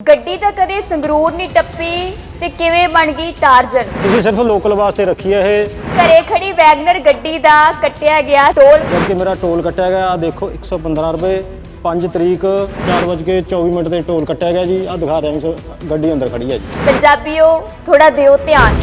ਗੱਡੀ ਤਾਂ ਕਦੇ ਸੰਗਰੂਰ ਨਹੀਂ ਟੱਪੀ ਤੇ ਕਿਵੇਂ ਬਣ ਗਈ ਟਾਰਜਨ? ਤੁਸੀਂ ਸਿਰਫ ਲੋਕਲ ਵਾਸਤੇ ਰੱਖੀ ਹੈ ਇਹ। ਘਰੇ ਖੜੀ ਵੈਗਨਰ ਗੱਡੀ ਦਾ ਕੱਟਿਆ ਗਿਆ ਟੋਲ। ਜਦ ਕਿ ਮੇਰਾ ਟੋਲ ਕੱਟਿਆ ਗਿਆ ਆ ਦੇਖੋ 115 ਰੁਪਏ 5 ਤਰੀਕ 4:24 ਮਿੰਟ ਤੇ ਟੋਲ ਕੱਟਿਆ ਗਿਆ ਜੀ। ਆ ਦਿਖਾ ਰਿਹਾ ਗੱਡੀ ਅੰਦਰ ਖੜੀ ਹੈ ਜੀ। ਪੰਜਾਬੀਓ ਥੋੜਾ ਦਿਓ ਧਿਆਨ।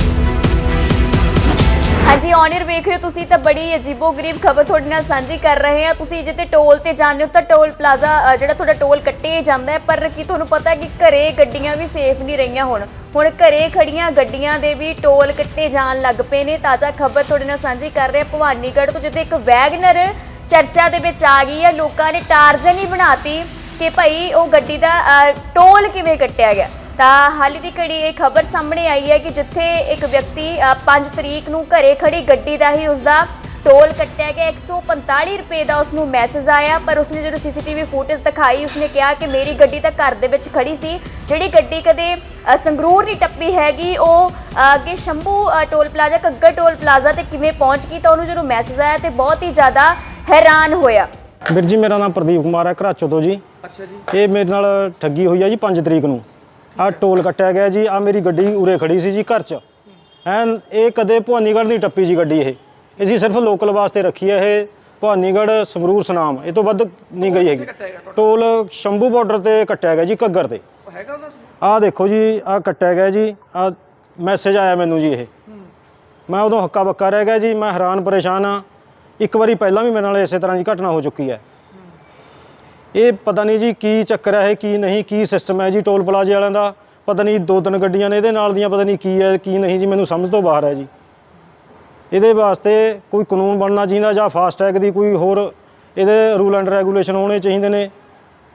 ਹਾਂਜੀ ਔਨਰ ਵੇਖ ਰਹੇ ਹੋ ਤੁਸੀਂ ਤਾਂ ਬੜੀ ਅਜੀਬੋ-ਗਰੀਬ ਖਬਰ ਤੁਹਾਡੇ ਨਾਲ ਸਾਂਝੀ ਕਰ ਰਹੇ ਹਾਂ। ਤੁਸੀਂ ਜਿੱਤੇ ਟੋਲ ਤੇ ਜਾਂਦੇ ਹੋ ਤਾਂ ਟੋਲ ਪਲਾਜ਼ਾ ਜਿਹੜਾ ਤੁਹਾਡਾ ਟੋਲ ਕੱਟੇ ਜਾਂਦਾ ਹੈ, ਪਰ ਕੀ ਤੁਹਾਨੂੰ ਪਤਾ ਹੈ ਕਿ ਘਰੇ ਗੱਡੀਆਂ ਵੀ ਸੇਫ ਨਹੀਂ ਰਹੀਆਂ ਹੁਣ? ਹੁਣ ਘਰੇ ਖੜੀਆਂ ਗੱਡੀਆਂ ਦੇ ਵੀ ਟੋਲ ਕੱਟੇ ਜਾਣ ਲੱਗ ਪਏ ਨੇ। ਤਾਜ਼ਾ ਖਬਰ ਤੁਹਾਡੇ ਨਾਲ ਸਾਂਝੀ ਕਰ ਰਹੇ ਹਾਂ। ਭਵਾਨੀਗੜ੍ਹ ਤੋਂ ਜਿੱਥੇ ਇੱਕ ਵੈਗਨਰ ਚਰਚਾ ਦੇ ਵਿੱਚ ਆ ਗਈ ਹੈ। ਲੋਕਾਂ ਨੇ ਟਾਰਜਨ ਹੀ ਬਣਾਤੀ ਕਿ ਭਾਈ ਉਹ ਗੱਡੀ ਦਾ ਟੋਲ ਕਿਵੇਂ ਕੱਟਿਆ ਗਿਆ? ਤਾਂ ਹਾਲੀ ਦੀ ਘੜੀ ਇਹ ਖਬਰ ਸਾਹਮਣੇ ਆਈ ਹੈ ਕਿ ਜਿੱਥੇ ਇੱਕ ਵਿਅਕਤੀ 5 ਤਰੀਕ ਨੂੰ ਘਰੇ ਖੜੀ ਗੱਡੀ ਦਾ ਹੀ ਉਸਦਾ ਟੋਲ ਕੱਟਿਆ ਗਿਆ। 145 ਰੁਪਏ ਦਾ ਉਸਨੂੰ ਮੈਸੇਜ ਆਇਆ ਪਰ ਉਸਨੇ ਜਦੋਂ ਸੀਸੀਟੀਵੀ ਫੁਟੇਜ ਦਿਖਾਈ ਉਸਨੇ ਕਿਹਾ ਕਿ ਮੇਰੀ ਗੱਡੀ ਤਾਂ ਘਰ ਦੇ ਵਿੱਚ ਖੜੀ ਸੀ। ਜਿਹੜੀ ਗੱਡੀ ਕਦੇ ਸੰਗਰੂਰ ਨਹੀਂ ਟੱਪੀ ਹੈਗੀ ਉਹ ਅੱਗੇ Shambhu toll plaza Kaggar toll plaza ਤੇ ਕਿਵੇਂ ਪਹੁੰਚ ਗਈ ਤਾਂ ਉਹਨੂੰ ਜਦੋਂ ਮੈਸੇਜ ਆਇਆ ਤੇ ਬਹੁਤ ਹੀ ਜ਼ਿਆਦਾ ਹੈਰਾਨ ਹੋਇਆ। ਵੀਰ ਜੀ ਮੇਰਾ ਨਾਮ ਪ੍ਰਦੀਪ ਕੁਮਾਰ ਹੈ ਘਰਾਚੋ ਤੋਂ ਜੀ। ਅੱਛਾ ਜੀ। ਇਹ ਮੇਰੇ ਨਾਲ ਠੱਗੀ ਹੋਈ ਹੈ ਜੀ 5 ਤਰੀਕ ਨੂੰ। ਆ ਟੋਲ ਕੱਟਿਆ ਗਿਆ ਜੀ ਆ ਮੇਰੀ ਗੱਡੀ ਉਰੇ ਖੜੀ ਸੀ ਜੀ ਘਰ 'ਚ। ਐਨ ਇਹ ਕਦੇ ਭਵਾਨੀਗੜ੍ਹ ਨਹੀਂ ਟੱਪੀ ਜੀ ਗੱਡੀ ਇਹ। ਅਸੀਂ ਸਿਰਫ ਲੋਕਲ ਵਾਸਤੇ ਰੱਖੀ ਹੈ ਇਹ। ਭਵਾਨੀਗੜ੍ਹ ਸਮਰੂਰ ਸਨਾਮ ਇਹ ਤੋਂ ਵੱਧ ਨਹੀਂ ਗਈ ਹੈਗੀ। ਟੋਲ ਸ਼ੰਭੂ ਬਾਰਡਰ ਤੇ ਕੱਟਿਆ ਗਿਆ ਜੀ ਘੱਗਰ ਤੇ। ਆਹ ਦੇਖੋ ਜੀ ਆਹ ਕੱਟਿਆ ਗਿਆ ਜੀ ਆਹ ਮੈਸੇਜ ਆਇਆ ਮੈਨੂੰ ਜੀ ਇਹ। ਮੈਂ ਉਦੋਂ ਹੱਕਾ ਬੱਕਾ ਰਹਿ ਗਿਆ ਜੀ ਮੈਂ ਹੈਰਾਨ ਪਰੇਸ਼ਾਨ ਆ। ਇੱਕ ਵਾਰੀ ਪਹਿਲਾਂ ਵੀ ਮੇਰੇ ਨਾਲ ਇਸੇ ਤਰ੍ਹਾਂ ਦੀ ਘਟਨਾ ਹੋ ਚੁੱਕੀ ਹੈ। ਇਹ ਪਤਾ ਨਹੀਂ ਜੀ ਕੀ ਚੱਕਰ ਹੈ ਇਹ ਕੀ ਨਹੀਂ ਕੀ ਸਿਸਟਮ ਹੈ ਜੀ ਟੋਲ ਪਲਾਜ਼ੇ ਵਾਲਿਆਂ ਦਾ? ਪਤਾ ਨਹੀਂ ਦੋ ਤਿੰਨ ਗੱਡੀਆਂ ਨੇ ਇਹਦੇ ਨਾਲ ਦੀਆਂ ਪਤਾ ਨਹੀਂ ਕੀ ਹੈ ਕੀ ਨਹੀਂ ਜੀ ਮੈਨੂੰ ਸਮਝ ਤੋਂ ਬਾਹਰ ਹੈ ਜੀ। ਇਹਦੇ ਵਾਸਤੇ ਕੋਈ ਕਾਨੂੰਨ ਬਣਨਾ ਚਾਹੀਦਾ ਜਾਂ ਫਾਸਟੈਗ ਦੀ ਕੋਈ ਹੋਰ ਇਹਦੇ ਰੂਲ ਐਂਡ ਰੈਗੂਲੇਸ਼ਨ ਹੋਣੇ ਚਾਹੀਦੇ ਨੇ।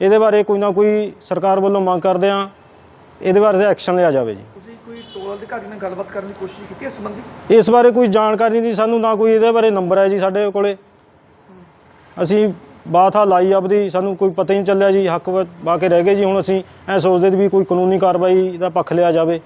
ਇਹਦੇ ਬਾਰੇ ਕੋਈ ਨਾ ਕੋਈ ਸਰਕਾਰ ਵੱਲੋਂ ਮੰਗ ਕਰਦੇ ਆ ਇਹਦੇ ਬਾਰੇ ਐਕਸ਼ਨ ਲਿਆ ਜਾਵੇ ਜੀ। ਤੁਸੀਂ ਕੋਈ ਟੋਲ ਅਧਿਕਾਰੀ ਨਾਲ ਗੱਲਬਾਤ ਕਰਨ ਦੀ ਕੋਸ਼ਿਸ਼ ਕੀਤੀ ਇਸ ਸੰਬੰਧੀ? ਇਸ ਬਾਰੇ ਕੋਈ ਜਾਣਕਾਰੀ ਨਹੀਂ ਸਾਨੂੰ ਨਾ ਕੋਈ ਇਹਦੇ ਬਾਰੇ ਨੰਬਰ ਹੈ ਜੀ ਸਾਡੇ ਕੋਲੇ। ਅਸੀਂ ਬਾਤ ਆ ਲਾਈ ਆਪਦੀ, ਸਾਨੂੰ ਕੋਈ ਪਤਾ ਹੀ ਨਹੀਂ ਚੱਲਿਆ ਜੀ, ਹੱਕ ਵਾ ਕੇ ਰਹਿ ਗਏ ਜੀ, ਹੁਣ ਅਸੀਂ ਐ ਸੋਚਦੇ ਵੀ ਕੋਈ ਕਾਨੂੰਨੀ ਕਾਰਵਾਈ ਦਾ ਪੱਖ ਲਿਆ ਜਾਵੇ।